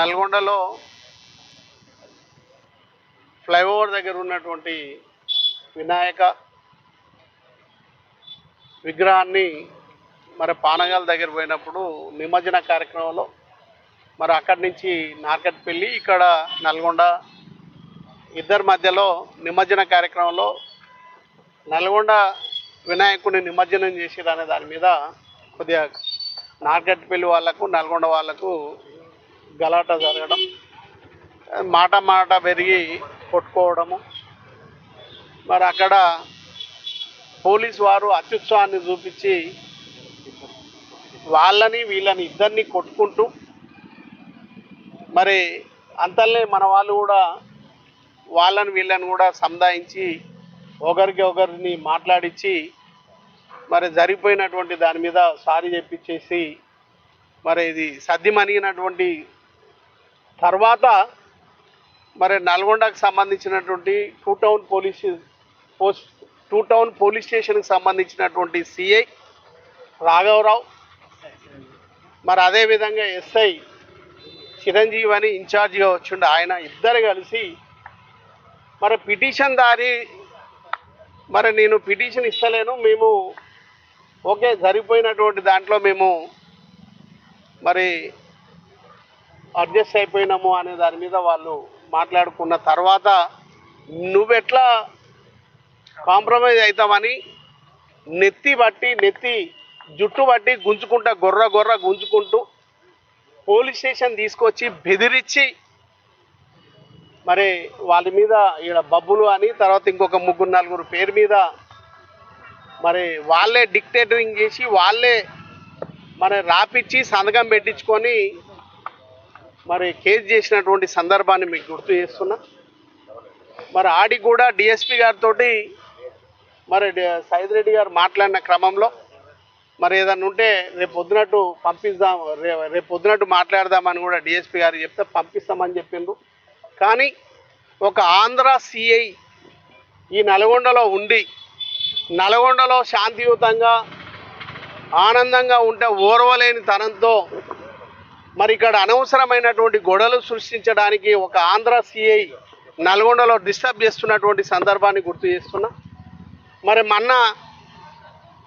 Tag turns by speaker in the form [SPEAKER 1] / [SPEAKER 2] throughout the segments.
[SPEAKER 1] నల్గొండలో ఫ్లైఓవర్ దగ్గర ఉన్నటువంటి వినాయక విగ్రహాన్ని మరి పానగాల దగ్గర పోయినప్పుడు నిమజ్జన కార్యక్రమంలో మరి అక్కడి నుంచి నార్కట్పల్లి ఇక్కడ నల్గొండ ఇద్దరి మధ్యలో నిమజ్జన కార్యక్రమంలో నల్గొండ వినాయకుడిని నిమజ్జనం చేసేది అనే దాని మీద కొద్దిగా నార్కట్పల్లి వాళ్ళకు నల్గొండ వాళ్ళకు గలాట జరగడం మాట మాట పెరిగి కొట్టుకోవడము. మరి అక్కడ పోలీస్ వారు అత్యుత్సాహాన్ని చూపించి వాళ్ళని వీళ్ళని ఇద్దరిని కొట్టుకుంటూ మరి అంతల్లే మన వాళ్ళు కూడా వాళ్ళని వీళ్ళని కూడా సముదాయించి ఒకరికి ఒకరిని మాట్లాడించి మరి జరిగిపోయినటువంటి దాని మీద సారీ చెప్పించేసి మరి ఇది సద్దిమణిగినటువంటి తర్వాత మరి నల్గొండకు సంబంధించినటువంటి two town police post two town police స్టేషన్కి సంబంధించినటువంటి సిఐ రాఘవరావు మరి అదేవిధంగా ఎస్ఐ చిరంజీవి అని ఇన్ఛార్జిగా వచ్చిండు. ఆయన ఇద్దరు కలిసి మరి పిటిషన్ దారి మరి నేను పిటిషన్ ఇస్తలేను. మేము ఓకే జరిగిపోయినటువంటి దాంట్లో మేము మరి అడ్జస్ట్ అయిపోయినాము అనే దాని మీద వాళ్ళు మాట్లాడుకున్న తర్వాత నువ్వెట్లా కాంప్రమైజ్ అవుతామని నెత్తి బట్టి నెత్తి జుట్టు బట్టి గుంజుకుంటా గొర్ర గొర్ర గుంజుకుంటూ పోలీస్ స్టేషన్ తీసుకొచ్చి బెదిరించి మరి వాళ్ళ మీద ఈడ బబ్బులు అని తర్వాత ఇంకొక ముగ్గురు నలుగురు పేరు మీద మరి వాళ్ళే డిక్టేటరింగ్ చేసి వాళ్ళే మరి రాపిచ్చి సంతకం పెట్టించుకొని మరి కేసు చేసినటువంటి సందర్భాన్ని మీకు గుర్తు చేస్తున్నా. మరి ఆడి కూడా డిఎస్పి గారితో మరి డి- సైద్ రెడ్డి గారు మాట్లాడిన క్రమంలో మరి ఏదన్నా ఉంటే రేపు పొద్దునట్టు పంపిద్దాం రేపు పొద్దునట్టు మాట్లాడదామని కూడా డిఎస్పి గారు చెప్తే పంపిస్తామని చెప్పిండ్రు. కానీ ఒక ఆంధ్ర సిఐ ఈ నల్గొండలో ఉండి నల్గొండలో శాంతియుతంగా ఆనందంగా ఉంటే ఓర్వలేని తనంతో మరి ఇక్కడ అనవసరమైనటువంటి గొడవలు సృష్టించడానికి ఒక ఆంధ్ర సిఐ నల్గొండలో డిస్టర్బ్ చేస్తున్నటువంటి సందర్భాన్ని గుర్తు చేస్తున్నా. మరి మొన్న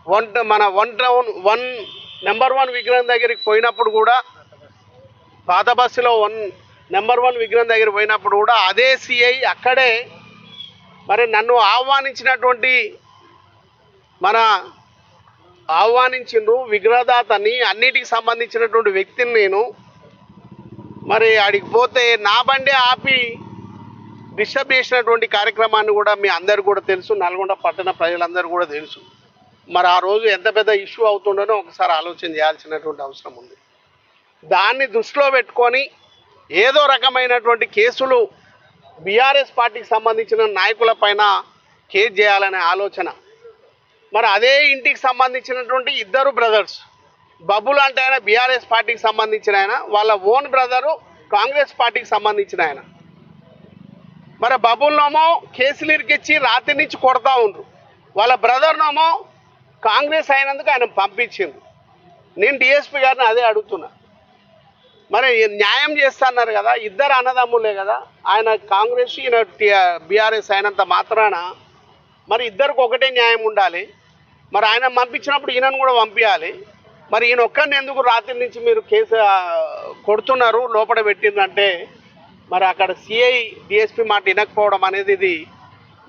[SPEAKER 1] వన్ మన one town one number one విగ్రహం దగ్గరికి పోయినప్పుడు కూడా పాత బస్సులో వన్ నెంబర్ వన్ విగ్రహం దగ్గర పోయినప్పుడు కూడా అదే సిఐ అక్కడే మరి నన్ను ఆహ్వానించినటువంటి మన ఆహ్వానించిండ్రు విగ్రహదాతని అన్నిటికి సంబంధించినటువంటి వ్యక్తిని నేను. మరి ఆడికి పోతే నా బండి ఆపి డిస్టర్బ్ చేసినటువంటి కార్యక్రమాన్ని కూడా మీ అందరు కూడా తెలుసు. నల్గొండ పట్టణ ప్రజలందరూ కూడా తెలుసు. మరి ఆ రోజు ఎంత పెద్ద ఇష్యూ అవుతుండనో ఒకసారి ఆలోచన చేయాల్సినటువంటి అవసరం ఉంది. దాన్ని దృష్టిలో పెట్టుకొని ఏదో రకమైనటువంటి కేసులు బీఆర్ఎస్ పార్టీకి సంబంధించిన నాయకుల పైన కేసు చేయాలనే ఆలోచన. మరి అదే ఇంటికి సంబంధించినటువంటి ఇద్దరు బ్రదర్స్. బబుల్ అంటే ఆయన బీఆర్ఎస్ పార్టీకి సంబంధించిన ఆయన వాళ్ళ ఓన్ బ్రదరు కాంగ్రెస్ పార్టీకి సంబంధించిన ఆయన. మరి బబుల్నేమో కేసులు ఇరికిచ్చి రాత్రి నుంచి కొడతా ఉండ్రు. వాళ్ళ బ్రదర్నేమో కాంగ్రెస్ అయినందుకు ఆయన పంపించింది నేను డిఎస్పి గారిని అదే అడుగుతున్నా. మరి న్యాయం చేస్తున్నారు కదా ఇద్దరు అన్నదమ్ములే కదా ఆయన కాంగ్రెస్ ఈయన బీఆర్ఎస్ అయినంత మాత్రాన మరి ఇద్దరికి ఒకటే న్యాయం ఉండాలి. మరి ఆయన పంపించినప్పుడు ఈయనను కూడా పంపించాలి. మరి ఈయన ఒక్కరిని ఎందుకు రాత్రి నుంచి మీరు కేసు కొడుతున్నారు లోపల పెట్టిందంటే మరి అక్కడ సిఐ డిఎస్పి మాట వినకపోవడం అనేది ఇది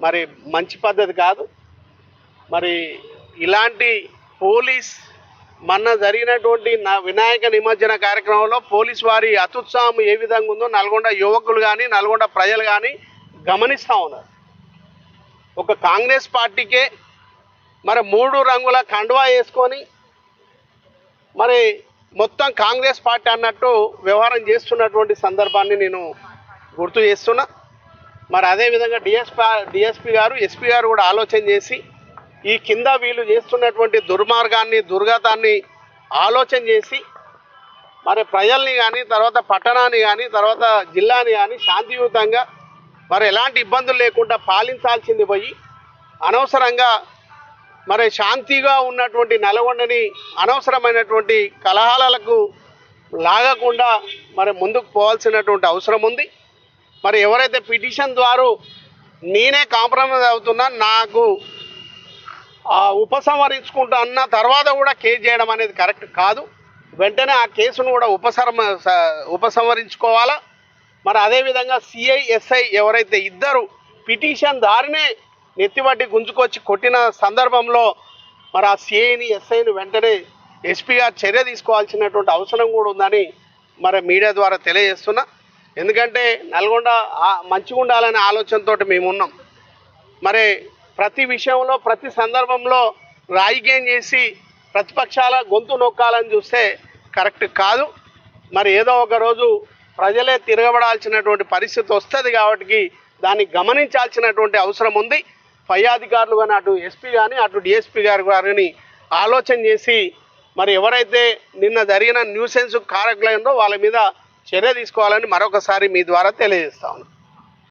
[SPEAKER 1] మరి మంచి పద్ధతి కాదు. మరి ఇలాంటి పోలీస్ మొన్న జరిగినటువంటి నా వినాయక నిమజ్జన కార్యక్రమంలో పోలీస్ వారి అత్యుత్సాహం ఏ విధంగా ఉందో నల్గొండ యువకులు కానీ నల్గొండ ప్రజలు కానీ గమనిస్తూ ఉన్నారు. ఒక కాంగ్రెస్ పార్టీకే మరి మూడు రంగుల కండువా వేసుకొని మరి మొత్తం కాంగ్రెస్ పార్టీ అన్నట్టు వ్యవహారం చేస్తున్నటువంటి సందర్భాన్ని నేను గుర్తు చేస్తున్నా. మరి అదేవిధంగా డిఎస్పీ డిఎస్పీ గారు ఎస్పీ గారు కూడా ఆలోచన చేసి ఈ కింద వీళ్ళు చేస్తున్నటువంటి దుర్మార్గాన్ని దుర్గతాన్ని ఆలోచన చేసి మరి ప్రజల్ని కానీ తర్వాత పట్టణాన్ని కానీ తర్వాత జిల్లాని కానీ శాంతియుతంగా మరి ఎలాంటి ఇబ్బందులు లేకుండా పాలించాల్సింది పోయి అనవసరంగా మరి శాంతిగా ఉన్నటువంటి నల్గొండని అనవసరమైనటువంటి కలహాలకు లాగకుండా మరి ముందుకు పోవాల్సినటువంటి అవసరం ఉంది. మరి ఎవరైతే పిటిషన్ ద్వారా నేనే కాంప్రమైజ్ అవుతున్నా నాకు ఉపసంహరించుకుంటా అన్న తర్వాత కూడా కేసు చేయడం అనేది కరెక్ట్ కాదు. వెంటనే ఆ కేసును కూడా ఉపసంహ ఉపసంహరించుకోవాలా. మరి అదేవిధంగా సిఐఎస్ఐ ఎవరైతే ఇద్దరు పిటిషన్ దారినే నెత్తిబట్టి గుంజుకొచ్చి కొట్టిన సందర్భంలో మరి ఆ సిఐని ఎస్ఐని వెంటనే ఎస్పీ గారు చర్య తీసుకోవాల్సినటువంటి అవసరం కూడా ఉందని మరి మీడియా ద్వారా తెలియజేస్తున్నా. ఎందుకంటే నల్గొండ మంచిగా ఉండాలనే ఆలోచనతోటి మేము ఉన్నాం. మరి ప్రతి విషయంలో ప్రతి సందర్భంలో రాజకీయం చేసి ప్రతిపక్షాల గొంతు నొక్కాలని చూస్తే కరెక్ట్ కాదు. మరి ఏదో ఒక రోజు ప్రజలే తిరగబడాల్సినటువంటి పరిస్థితి వస్తుంది కాబట్టి దాన్ని గమనించాల్సినటువంటి అవసరం ఉంది. పై అధికారులు కానీ అటు ఎస్పీ కానీ అటు డిఎస్పీ గారు గారిని ఆలోచన చేసి మరి ఎవరైతే నిన్న జరిగిన న్యూసెన్స్ కారకులైందో వాళ్ళ మీద చర్య తీసుకోవాలని మరొకసారి మీ ద్వారా తెలియజేస్తా ఉన్నాను